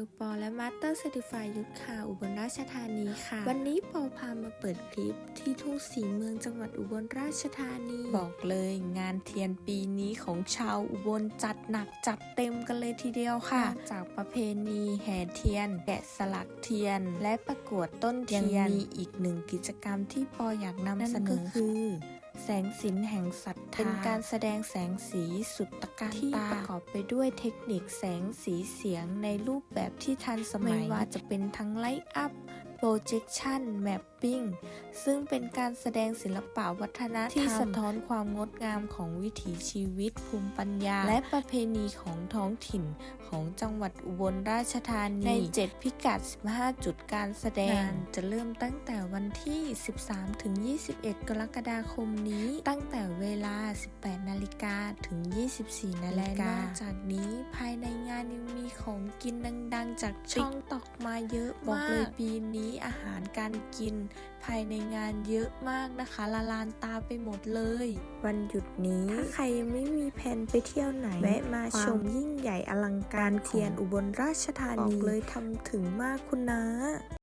ลปอและมาสเตอร์เซติฟายยุทธค่ะอุบลราชธานีค่ะ วันนี้ปอพามาเปิดคลิปที่ทุ่งสีเมืองจังหวัดอุบลราชธานี บอกเลยงานเทียนปีนี้ของชาวอุบลจัดหนักจัดเต็มกันเลยทีเดียวค่ะ จากประเพณีแห่เทียน แกะสลักเทียน และประกวดต้นเทียนยังมีอีกหนึ่งกิจกรรมที่ปออยากนำเสนอคือ แสงสินแห่งศรัทธาเป็นการแสดงแสงสีสุดตะการตาประกอบไปด้วยเทคนิคแสงสีเสียงในรูปแบบที่ทันสมัยไม่ว่าจะเป็นทั้งไลท์อัพ projection mapping ซึ่งเป็นการแสดงศิลปะวัฒนธรรมที่สะท้อนความงดงามของวิถีชีวิต ภูมิปัญญา และประเพณีของท้องถิ่นของจังหวัดอุบลราชธานี ใน 7 พิกัด 15 จุดการแสดง จะเริ่มตั้งแต่วันที่ 13 ถึง 21 กรกฎาคมนี้ ตั้งแต่เวลา 18 นาฬิกาถึง 24 นาฬิกานอกจากนี้ภายในงาน ยังมีของกินดังๆ จากช่องตอกมาเยอะมากบอกเลยปีนี้อาหารการกิน ภายในงานเยอะมากนะคะละลานตาไปหมดเลย วันหยุดนี้ถ้าใครยังไม่มีแผนไปเที่ยวไหนแวะมาชมยิ่งใหญ่อลังการเทียนอุบลราชธานีบอกเลยทำถึงมากคุณนะ